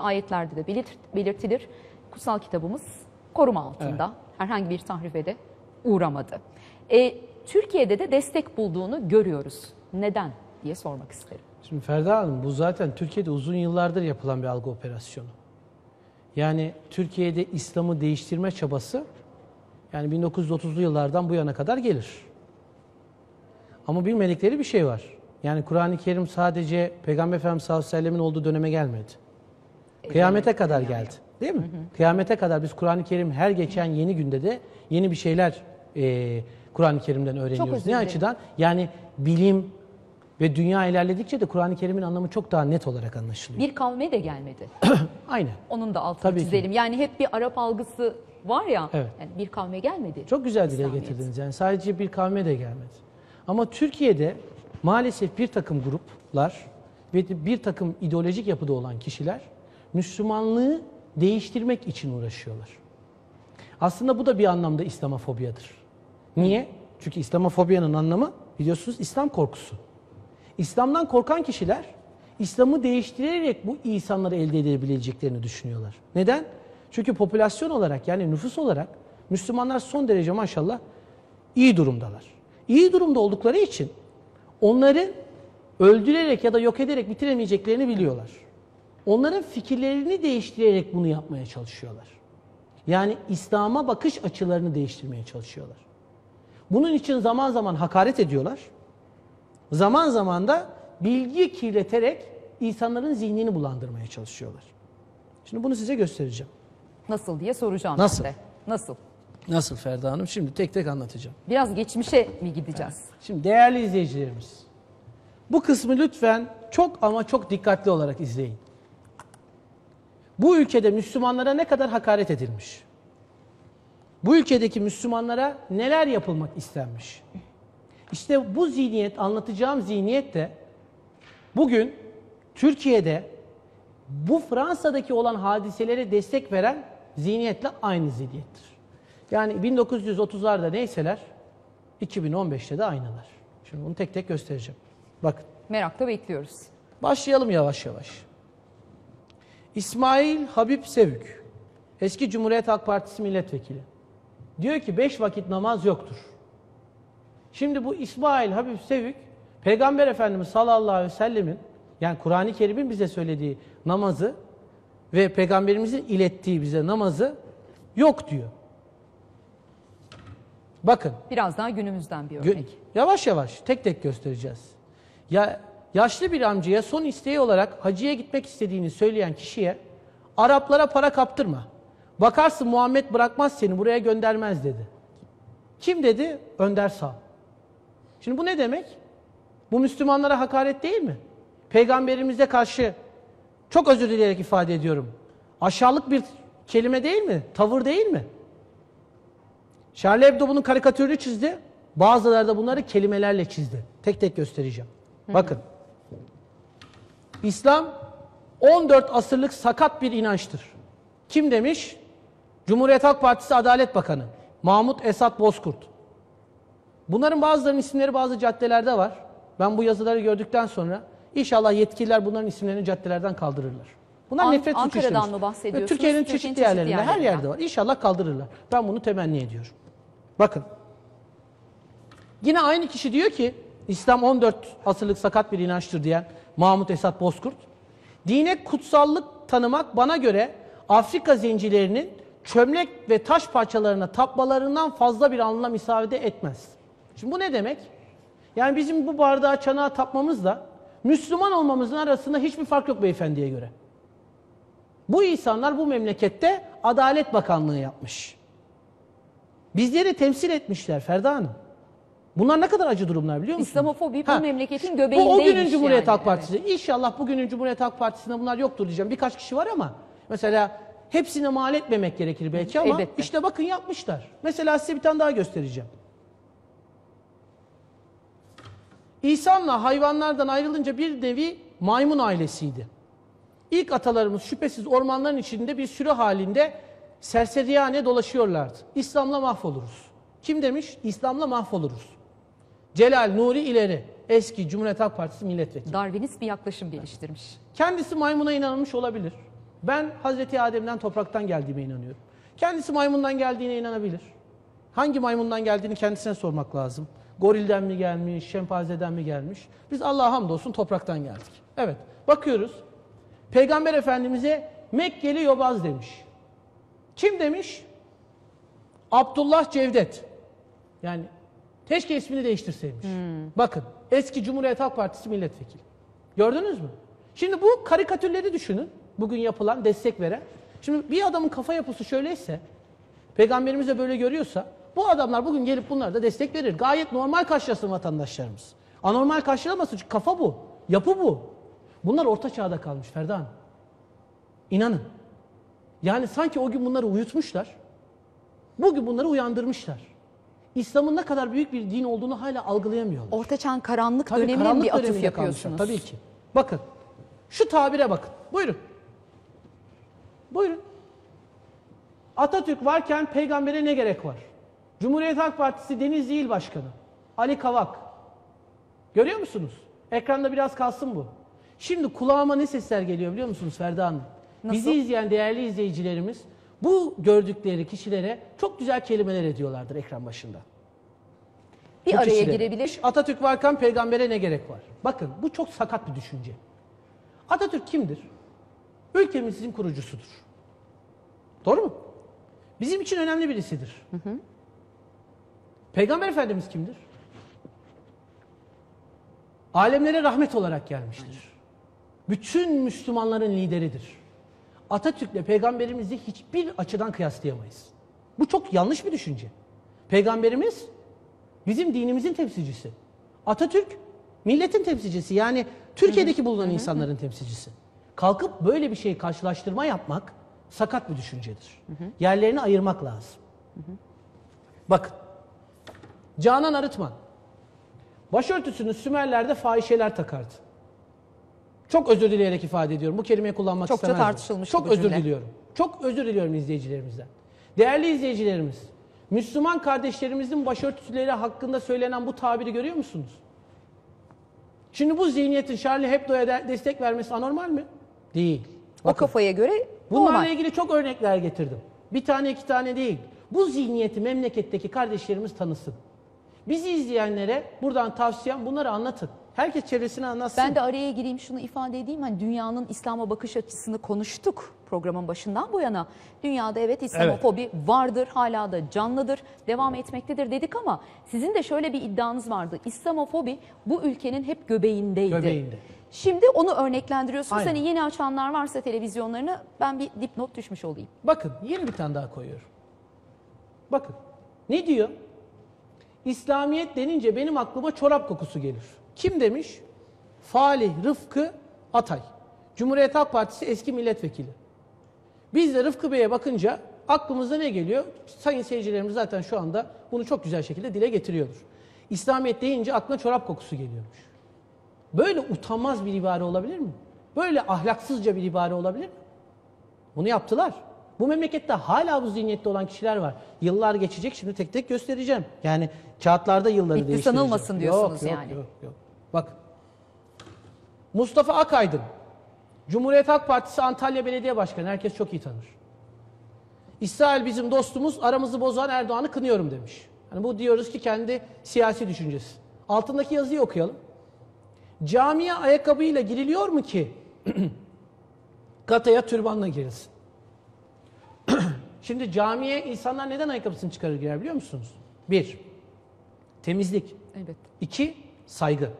Ayetlerde de belirt- belirtilir. Kutsal kitabımız koruma altında. Herhangi bir tahrife de uğramadı. E, Türkiye'de de destek bulduğunu görüyoruz. Neden diye sormak isterim. Şimdi Ferda Hanım bu zaten Türkiye'de uzun yıllardır yapılan bir algı operasyonu. Yani Türkiye'de İslam'ı değiştirme çabası yani 1930'lu yıllardan bu yana kadar gelir. Ama bilmedikleri bir şey var. Yani Kur'an-ı Kerim sadece Peygamber Efendimiz sallallahu aleyhi ve sellemin olduğu döneme gelmedi. Kıyamete kadar geldi. Değil mi? Kıyamete kadar biz Kur'an-ı Kerim her geçen yeni günde de yeni bir şeyler e, Kur'an-ı Kerim'den öğreniyoruz. Ne açıdan? Yani bilim ve dünya ilerledikçe de Kur'an-ı Kerim'in anlamı çok daha net olarak anlaşılıyor. Bir kavme de gelmedi. Aynen. Onun da altını Tabii ki. çizelim. Yani hep bir Arap algısı var ya. Evet. Yani bir kavme gelmedi. Çok güzel dile getirdiniz. Yani sadece bir kavme de gelmedi. Ama Türkiye'de maalesef bir takım gruplar ve bir takım ideolojik yapıda olan kişiler Müslümanlığı değiştirmek için uğraşıyorlar. Aslında bu da bir anlamda İslamofobiyadır. Niye? Çünkü İslamofobiyanın anlamı biliyorsunuz İslam korkusu. İslam'dan korkan kişiler İslam'ı değiştirerek bu insanları elde edebileceklerini düşünüyorlar. Neden? Çünkü popülasyon olarak yani nüfus olarak Müslümanlar son derece maşallah iyi durumdalar. İyi durumda oldukları için onları öldürerek ya da yok ederek bitiremeyeceklerini biliyorlar. Onların fikirlerini değiştirerek bunu yapmaya çalışıyorlar. Yani İslam'a bakış açılarını değiştirmeye çalışıyorlar. Bunun için zaman zaman hakaret ediyorlar. Zaman zaman da bilgi kirleterek insanların zihnini bulandırmaya çalışıyorlar. Şimdi bunu size göstereceğim. Nasıl diye soracağım Nasıl? de. Nasıl? Nasıl Ferda Hanım? Şimdi tek tek anlatacağım. Biraz geçmişe mi gideceğiz? Şimdi değerli izleyicilerimiz, bu kısmı lütfen çok ama çok dikkatli olarak izleyin. Bu ülkede Müslümanlara ne kadar hakaret edilmiş? Bu ülkedeki Müslümanlara neler yapılmak istenmiş? İşte bu zihniyet, anlatacağım zihniyet de bugün Türkiye'de bu Fransa'daki olan hadiselere destek veren zihniyetle aynı zihniyettir. Yani 1930'larda neyseler 2015'te de aynılar. Şimdi bunu tek tek göstereceğim. Bakın Merakla bekliyoruz. başlayalım yavaş yavaş. İsmail Habib Sevük, eski Cumhuriyet Halk Partisi milletvekili. Diyor ki beş vakit namaz yoktur. Şimdi bu İsmail Habib Sevük, Peygamber Efendimiz sallallahu aleyhi ve sellemin, yani Kur'an-ı Kerim'in bize söylediği namazı ve Peygamberimizin ilettiği bize namazı yok diyor. Bakın Biraz daha günümüzden bir Gö- örnek. Yavaş yavaş tek tek göstereceğiz. Ya yaşlı bir amcaya son isteği olarak hacıya gitmek istediğini söyleyen kişiye Araplara para kaptırma. Bakarsın Muhammed bırakmaz seni buraya göndermez dedi. Kim dedi? Önder Sağ. Şimdi bu ne demek? Bu Müslümanlara hakaret değil mi? Peygamberimize karşı çok özür dileyerek ifade ediyorum. Aşağılık bir kelime değil mi? Tavır değil mi? Charlie Hebdo bunun karikatürünü çizdi. Bazıları da bunları kelimelerle çizdi. Tek tek göstereceğim. Bakın. İslam 14 asırlık sakat bir inançtır. Kim demiş? Cumhuriyet Halk Partisi Adalet Bakanı Mahmut Esat Bozkurt. Bunların bazılarının isimleri bazı caddelerde var. Ben bu yazıları gördükten sonra inşallah yetkililer bunların isimlerini caddelerden kaldırırlar. Bunlar An- nefret suçu Ankara'dan mı bahsediyorsunuz? Türkiye'nin çeşitli çeşitli yerlerinde, her yerde var. İnşallah kaldırırlar. Ben bunu temenni ediyorum. Bakın. Yine aynı kişi diyor ki İslam 14 asırlık sakat bir inançtır diyen Mahmut Esat Bozkurt. Dine kutsallık tanımak bana göre Afrika zencilerinin çömlek ve taş parçalarına tapmalarından fazla bir anlam isabet etmez. Şimdi bu ne demek? Yani bizim bu bardağa çanağa tapmamızla Müslüman olmamızın arasında hiçbir fark yok beyefendiye göre. Bu insanlar bu memlekette Adalet Bakanlığı yapmış. Bizleri temsil etmişler Ferda Hanım. Bunlar ne kadar acı durumlar biliyor musunuz? İslamofobi bu Ha, memleketin Bu o göbeğindeymiş günün Cumhuriyet yani, Halk Partisi. İnşallah bugünün Cumhuriyet Halk Partisi'nde bunlar yoktur diyeceğim. Birkaç kişi var ama mesela hepsine mal etmemek gerekir belki ama Elbette. işte bakın yapmışlar. Mesela size bir tane daha göstereceğim. İnsanla hayvanlardan ayrılınca bir nevi maymun ailesiydi. İlk atalarımız şüphesiz ormanların içinde bir sürü halinde serseriyane dolaşıyorlardı. İslam'la mahvoluruz. Kim demiş? İslam'la mahvoluruz. Celal Nuri İleri, eski Cumhuriyet Halk Partisi milletvekili. Darwinist bir yaklaşım geliştirmiş. Kendisi maymuna inanmış olabilir. Ben Hazreti Adem'den topraktan geldiğime inanıyorum. Kendisi maymundan geldiğine inanabilir. Hangi maymundan geldiğini kendisine sormak lazım. Gorilden mi gelmiş, şempanzeden mi gelmiş? Biz Allah'a hamdolsun topraktan geldik. Evet, bakıyoruz. Peygamber Efendimiz'e Mekkeli yobaz demiş. Kim demiş? Abdullah Cevdet. Yani keşke ismini değiştirseymiş. Bakın eski Cumhuriyet Halk Partisi milletvekili. Gördünüz mü? Şimdi bu karikatürleri düşünün. Bugün yapılan, destek veren. Şimdi bir adamın kafa yapısı şöyleyse, peygamberimiz de böyle görüyorsa, bu adamlar bugün gelip bunlara da destek verir. Gayet normal karşılasın vatandaşlarımız. Anormal karşılamasın çünkü kafa bu, yapı bu. Bunlar orta çağda kalmış Ferda Hanım. İnanın. Yani sanki o gün bunları uyutmuşlar. Bugün bunları uyandırmışlar. İslam'ın ne kadar büyük bir din olduğunu hala algılayamıyorlar. Ortaçağ'ın karanlık Tabii dönemine karanlık bir atıf yapıyorsunuz. kalmışlar, Tabii ki. Bakın. Şu tabire bakın. Buyurun. Buyurun. Atatürk varken peygambere ne gerek var? Cumhuriyet Halk Partisi Denizli İl Başkanı Ali Kavak. Görüyor musunuz? Ekranda biraz kalsın bu. Şimdi kulağıma ne sesler geliyor biliyor musunuz Ferda Hanım? Bizi Nasıl? izleyen değerli izleyicilerimiz bu gördükleri kişilere çok güzel kelimeler ediyorlardır ekran başında. Bir Bu araya kişilere. girebilir. Atatürk varken peygambere ne gerek var? Bakın bu çok sakat bir düşünce. Atatürk kimdir? Ülkemizin kurucusudur. Doğru mu? Bizim için önemli birisidir. Peygamber Efendimiz kimdir? Alemlere rahmet olarak gelmiştir. Bütün Müslümanların lideridir. Atatürk'le peygamberimizi hiçbir açıdan kıyaslayamayız. Bu çok yanlış bir düşünce. Peygamberimiz bizim dinimizin temsilcisi. Atatürk milletin temsilcisi. Yani Türkiye'deki bulunan insanların temsilcisi. Kalkıp böyle bir şey karşılaştırma yapmak sakat bir düşüncedir. Yerlerini ayırmak lazım. Bakın. Canan Arıtman. Başörtüsünü Sümerler'de fahişeler takardı. Çok özür dileyerek ifade ediyorum. Bu kelimeyi kullanmak Çokça istemezdim. tartışılmış Çok bu özür cümle. diliyorum. Çok özür diliyorum izleyicilerimizden. Değerli izleyicilerimiz, Müslüman kardeşlerimizin başörtüsüleri hakkında söylenen bu tabiri görüyor musunuz? Şimdi bu zihniyetin Charlie Hebdo'ya de- destek vermesi anormal mi? Değil. O kafaya göre Bunlarla normal. ilgili çok örnekler getirdim. Bir tane iki tane değil. Bu zihniyeti memleketteki kardeşlerimiz tanısın. Bizi izleyenlere buradan tavsiyem bunları anlatın. Herkes çevresine anlatsın. Ben de araya gireyim şunu ifade edeyim. Hani dünyanın İslam'a bakış açısını konuştuk programın başından bu yana. Dünyada evet İslamofobi vardır, hala da canlıdır, devam etmektedir dedik ama sizin de şöyle bir iddianız vardı. İslamofobi bu ülkenin hep göbeğindeydi. Göbeğinde. Şimdi onu örneklendiriyorsunuz. Aynen. Hani yeni açanlar varsa televizyonlarını ben bir dipnot düşmüş olayım. Bakın yeni bir tane daha koyuyorum. Bakın ne diyor? İslamiyet denince benim aklıma çorap kokusu gelir. Kim demiş? Falih Rıfkı Atay. Cumhuriyet Halk Partisi eski milletvekili. Biz de Rıfkı Bey'e bakınca aklımıza ne geliyor? Sayın seyircilerimiz zaten şu anda bunu çok güzel şekilde dile getiriyordur. İslamiyet deyince aklına çorap kokusu geliyormuş. Böyle utanmaz bir ibare olabilir mi? Böyle ahlaksızca bir ibare olabilir mi? Bunu yaptılar. Bu memlekette hala bu zihniyette olan kişiler var. Yıllar geçecek şimdi tek tek göstereceğim. Yani kağıtlarda yılları Bitti değiştireceğim. sanılmasın diyorsunuz yok, yani. Yok yok Bak. Mustafa Akaydın. Cumhuriyet Halk Partisi Antalya Belediye Başkanı. Herkes çok iyi tanır. İsrail bizim dostumuz, aramızı bozan Erdoğan'ı kınıyorum demiş. Yani bu diyoruz ki kendi siyasi düşüncesi. Altındaki yazıyı okuyalım. Camiye ayakkabıyla giriliyor mu ki kataya türbanla girilsin? Şimdi camiye insanlar neden ayakkabısını çıkarır girer biliyor musunuz? Bir, temizlik. Evet. İki, saygı.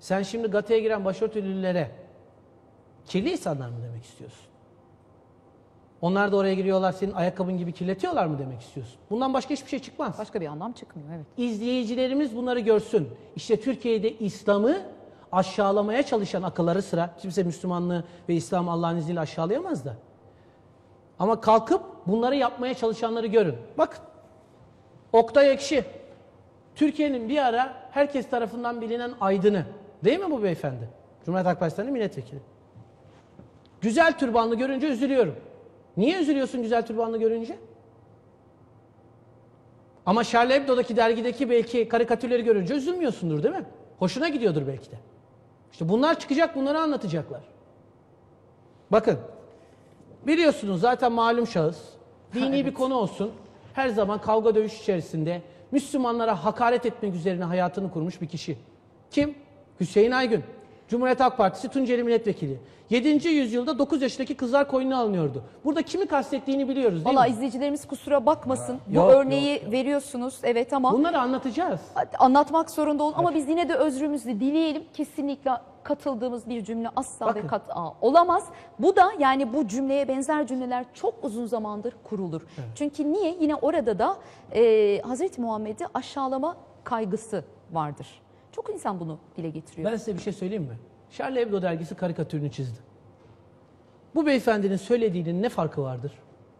Sen şimdi gataya giren başörtülülere kirli insanlar mı demek istiyorsun? Onlar da oraya giriyorlar senin ayakkabın gibi kirletiyorlar mı demek istiyorsun? Bundan başka hiçbir şey çıkmaz. Başka bir anlam çıkmıyor evet. İzleyicilerimiz bunları görsün. İşte Türkiye'de İslam'ı aşağılamaya çalışan akılları sıra, kimse Müslümanlığı ve İslam Allah'ın izniyle aşağılayamaz da. Ama kalkıp bunları yapmaya çalışanları görün. Bakın, Oktay Ekşi, Türkiye'nin bir ara herkes tarafından bilinen aydını. Değil mi bu beyefendi? Cumhuriyet Halk Partisi'nin milletvekili. Güzel türbanlı görünce üzülüyorum. Niye üzülüyorsun güzel türbanlı görünce? Ama Charlie Hebdo'daki dergideki belki karikatürleri görünce üzülmüyorsundur değil mi? Hoşuna gidiyordur belki de. İşte bunlar çıkacak bunları anlatacaklar. Bakın Biliyorsunuz zaten malum şahıs. Dini bir konu olsun. Her zaman kavga dövüş içerisinde Müslümanlara hakaret etmek üzerine hayatını kurmuş bir kişi. Kim? Hüseyin Aygün. Cumhuriyet Halk Partisi Tunceli Milletvekili. 7. yüzyılda 9 yaşındaki kızlar koynuna alınıyordu. Burada kimi kastettiğini biliyoruz değil Valla mi? izleyicilerimiz kusura bakmasın. Bu Yok, örneği veriyorsunuz evet ama Bunları anlatacağız. anlatmak zorunda olun ama biz yine de özrümüzü dileyelim. Kesinlikle katıldığımız bir cümle asla Bakın. ve kat'a olamaz. Bu da yani bu cümleye benzer cümleler çok uzun zamandır kurulur. Çünkü niye? Yine orada da e, Hazreti Muhammed'i aşağılama kaygısı vardır. Çok insan bunu dile getiriyor. Ben size bir şey söyleyeyim mi? Charlie Hebdo dergisi karikatürünü çizdi. Bu beyefendinin söylediğinin ne farkı vardır?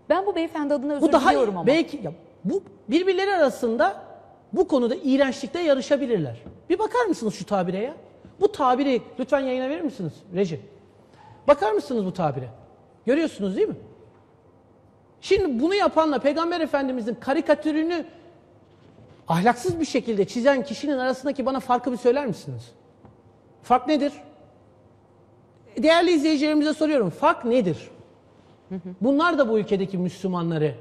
Ben bu beyefendi adına özür Bu daha diliyorum ama. belki ya, bu birbirleri arasında bu konuda iğrençlikte yarışabilirler. Bir bakar mısınız şu tabire ya? Bu tabiri lütfen yayına verir misiniz reji? Bakar mısınız bu tabire? Görüyorsunuz değil mi? Şimdi bunu yapanla Peygamber Efendimizin karikatürünü ahlaksız bir şekilde çizen kişinin arasındaki bana farkı bir söyler misiniz? Fark nedir? Değerli izleyicilerimize soruyorum. Fark nedir? Bunlar da bu ülkedeki Müslümanları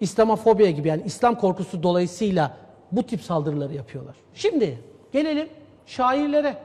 İslamofobiya gibi yani İslam korkusu dolayısıyla bu tip saldırıları yapıyorlar. Şimdi gelelim şairlere.